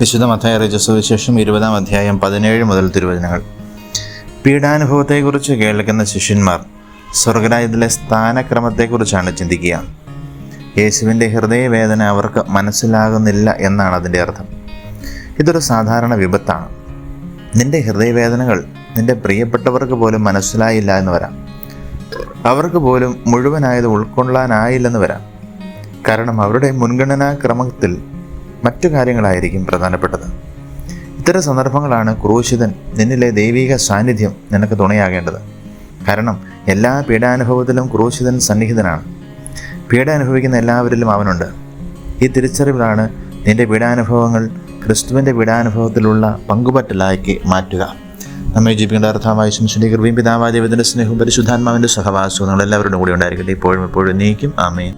വിശുദ്ധ മത്തായ രജസുവിശേഷം സുവിശേഷം ഇരുപതാം അധ്യായം പതിനേഴ് മുതൽ തിരുവചനങ്ങൾ. പീഡാനുഭവത്തെക്കുറിച്ച് കേൾക്കുന്ന ശിഷ്യന്മാർ സ്വർഗരാജ്യത്തിലെ സ്ഥാനക്രമത്തെക്കുറിച്ചാണ് ചിന്തിക്കുക. യേശുവിന്റെ ഹൃദയവേദന അവർക്ക് മനസ്സിലാകുന്നില്ല എന്നാണ് അതിന്റെ അർത്ഥം. ഇതൊരു സാധാരണ വിപത്താണ്. നിന്റെ ഹൃദയവേദനകൾ നിന്റെ പ്രിയപ്പെട്ടവർക്ക് പോലും മനസ്സിലായില്ല എന്ന് വരാം. അവർക്ക് പോലും മുഴുവനായത് ഉൾക്കൊള്ളാനായില്ലെന്ന് വരാം. കാരണം അവരുടെ മുൻഗണനാ ക്രമത്തിൽ മറ്റു കാര്യങ്ങളായിരിക്കും പ്രധാനപ്പെട്ടത്. ഇത്തരം സന്ദർഭങ്ങളാണ് ക്രൂശിതൻ നിന്നിലെ ദൈവിക സാന്നിധ്യം നിനക്ക് തുണയാകേണ്ടത്. കാരണം എല്ലാ പീഡാനുഭവത്തിലും ക്രൂശിതൻ സന്നിഹിതനാണ്. പീഡ അനുഭവിക്കുന്ന എല്ലാവരിലും അവനുണ്ട്. ഈ തിരിച്ചറിവിലാണ് നിന്റെ പീഡാനുഭവങ്ങൾ ക്രിസ്തുവിന്റെ പീഡാനുഭവത്തിലുള്ള പങ്കുപറ്റലാക്കി മാറ്റുക. നമ്മെ ജീവിക്കേണ്ട അർത്ഥമായി ശംശന്റെ കൃപയും പിതാവാദേവത്തിന്റെ സ്നേഹവും പരിശുദ്ധാത്മാവിന്റെ സഹവാസവും നമ്മളെല്ലാവരുടെ കൂടെ ഉണ്ടായിരിക്കട്ടെ. ഇപ്പോഴും എപ്പോഴും നീക്കും. ആമേൻ.